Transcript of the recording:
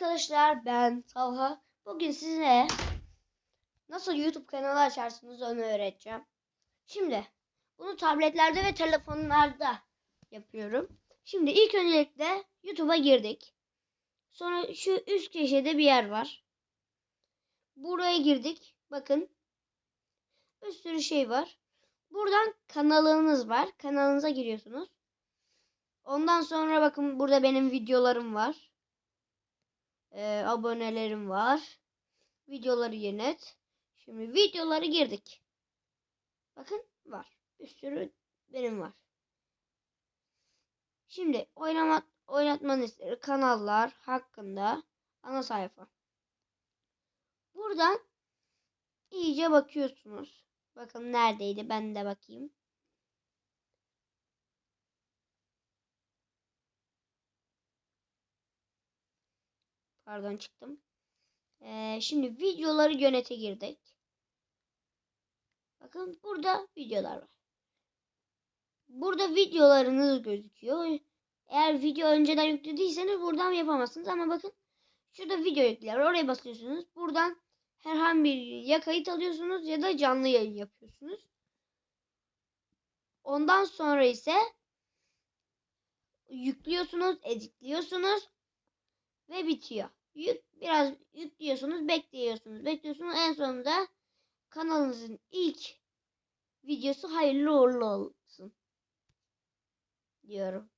arkadaşlar ben Talha. Bugün size nasıl YouTube kanalı açarsınız onu öğreteceğim. Şimdi bunu tabletlerde ve telefonlarda yapıyorum. Şimdi ilk öncelikle YouTube'a girdik. Sonra şu üst köşede bir yer var. Buraya girdik. Bakın. Bir sürü şey var. Buradan kanalınız var. Kanalınıza giriyorsunuz. Ondan sonra bakın burada benim videolarım var. Ee, abonelerim var. Videoları yönet. Şimdi videoları girdik. Bakın var. Bir sürü benim var. Şimdi oynama, oynatma listesi, kanallar hakkında ana sayfa. Buradan iyice bakıyorsunuz. Bakın neredeydi ben de bakayım. Pardon çıktım. Ee, şimdi videoları yönete girdik. Bakın burada videolar var. Burada videolarınız gözüküyor. Eğer video önceden yüklediyseniz buradan yapamazsınız ama bakın şurada video yükler. Oraya basıyorsunuz. Buradan herhangi bir ya kayıt alıyorsunuz ya da canlı yayın yapıyorsunuz. Ondan sonra ise yüklüyorsunuz, editliyorsunuz ve bitiyor. Yük, biraz yüklüyorsunuz, bekliyorsunuz, bekliyorsunuz. En sonunda kanalınızın ilk videosu hayırlı uğurlu olsun diyorum.